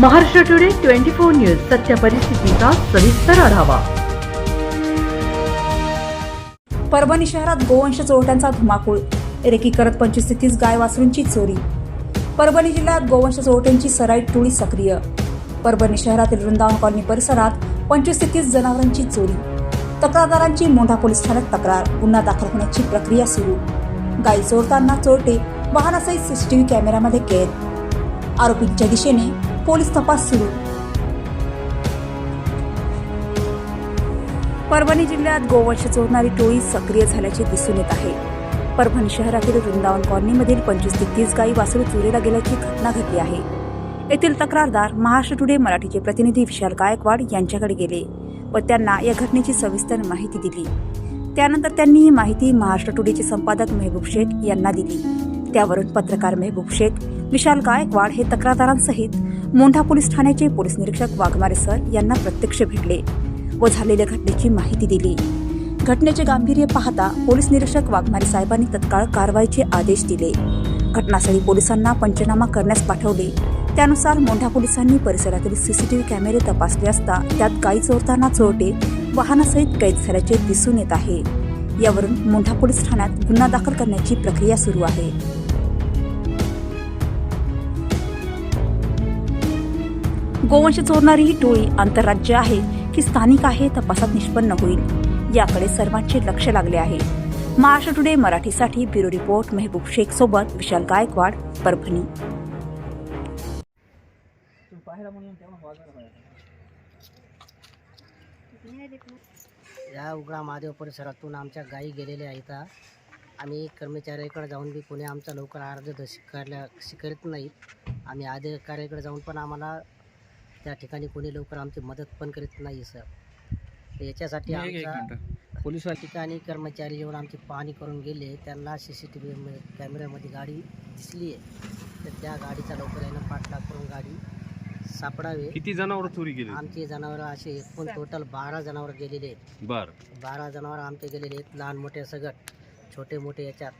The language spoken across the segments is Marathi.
Maharashtra today twenty four news सत्य परिस्थितीचा सविस्तर आढावा. परभणी शहरात गोवंश चोरट्यांचा धुमाकूळ. रेकी करत पंचवीस तीस गाय वासरूंची चोरी. परभणी जिल्ह्यात गोवंश चोरट्यांची सराईट टोळी सक्रिय. परभणी शहरातील वृंदावन कॉलनी परिसरात पंचवीस तीस जनावरांची चोरी. तक्रारदारांची मोंढा पोलीस ठाण्यात तक्रार. गुन्हा दाखल होण्याची प्रक्रिया सुरू. गाई चोरताना चोरटे वाहनासहित सीसीटीव्ही कॅमेऱ्यामध्ये कैद. आरोपींच्या दिशेने पोलीस तपास सुरू. परभणी जिल्ह्यात गोवंश चोरणारी टोळी सक्रिय झाल्याचे दिसून येत आहे. परभणी शहरातील वृंदावन कॉलनीमधील पंचवीस ते तीस गायी वासरू चोरीला गेल्याची घटना घडली आहे. येथील तक्रारदार महाराष्ट्र टुडे मराठीचे प्रतिनिधी विशाल गायकवाड यांच्याकडे गेले व त्यांना या घटनेची सविस्तर माहिती दिली. त्यानंतर त्यांनी ही माहिती महाराष्ट्र टुडेचे संपादक मेहबूब शेख यांना दिली. त्यावरून पत्रकार मेहबूब शेख विशाल गायकवाड हे तक्रारदारांसहित मोंढा पोलीस ठाण्याचे पोलीस निरीक्षक वाघमारे सर यांना प्रत्यक्ष भेटले व झालेल्या घटनेची माहिती दिली. घटनेचे गांभीर्य पाहता पोलीस निरीक्षक वाघमारे साहेबांनी तत्काळ कारवाईचे आदेश दिले. घटनास्थळी पोलिसांना पंचनामा करण्यास पाठवले. त्यानुसार मोंढा पोलिसांनी परिसरातील सीसीटीव्ही कॅमेरे तपासले असता त्यात गाई चोरताना चोरटे वाहनासहित कैद झाल्याचे दिसून येत आहे. यावरून मोंढा पोलीस ठाण्यात गुन्हा दाखल करण्याची प्रक्रिया सुरू आहे. गोवंश चोरणारी ही टोळी आंतरराज्य आहे की स्थानिक आहे तपासात निष्पन्न होईल याकडे सर्वांचे लक्ष लागले आहे. महाराष्ट्र टुडे मराठीसाठी ब्युरो रिपोर्ट मेहबूब शेख सोबत विशाल गायकवाड परभणी. या उघडा महादेव परिसरातून आमच्या गायी गेलेल्या आहेत. आम्ही कर्मचाऱ्याकडे जाऊन बी कोणी आमचा लवकर अर्ज द- स्वीकारल्या स्वीकारत नाहीत आम्ही अधिकाऱ्याकडे जाऊन पण आम्हाला त्या ठिकाणी कोणी लवकर आमची मदत पण करीत नाही सर. तर याच्यासाठी आमचा पोलीस ठिकाणी कर्मचारी येऊन आमची पाहणी करून गेले. त्यांना सी सी टी व्ही कॅमेऱ्यामध्ये गाडी दिसली आहे. तर त्या गाडीचा लवकर यानं पाठलाग करून गाडी सापडावे. किती जनावर चोरी गेली आमची जनावरं असे एकूण टोटल बारा जनावर गेलेले आहेत. बर. बारा जनावर आमचे गेलेले आहेत लहान मोठे सगट छोटे मोठे याच्यात.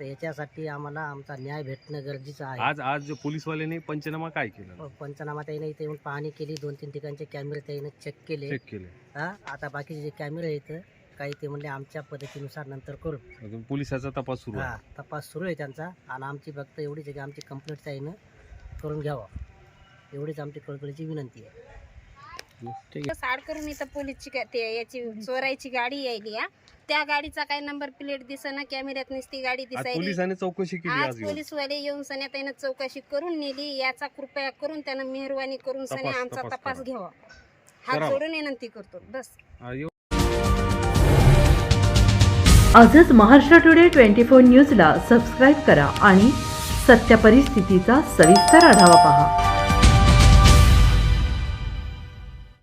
तर याच्यासाठी आम्हाला आमचा न्याय भेटणं गरजेचं आहे. आज आज पोलीसवाल्याने पंचनामा काय केलं? पंचनामा त्याने इथे येऊन पाहणी केली दोन तीन ठिकाणचे कॅमेरे त्याने चेक केले. चेक केले. हा आता बाकीचे जे कॅमेरे आहेत काही ते म्हणले आमच्या पद्धतीनुसार नंतर करू. अजून पोलिसाचा तपास सुरू हा आहे. तपास सुरू आहे त्यांचा. आणि आमची फक्त एवढीच आहे की आमची कंप्लेंट त्यानं करून घ्यावा. एवढीच आमची कळकळीची विनंती आहे. साड करून इथं पोलीसची ते याची चोरायची गाडी यायली हा त्या गाडीचा काय नंबर प्लेट दिसना कॅमेऱ्यात नुसती गाडी दिसायली पोलिसांनी चौकशी केली आज. पोलीसवाले येऊन सन्या त्यानं चौकशी करून नेली याचा कृपया करून त्यानं मेहरबानी करून सन्या तपास- आमचा तपास. घ्यावा करावा. जोडून विनंती करतो बस हा. आजच महाराष्ट्र टुडे ट्वेंटी फोर न्यूजला सबस्क्राईब करा आणि सत्य परिस्थितीचा सविस्तर आढावा पहा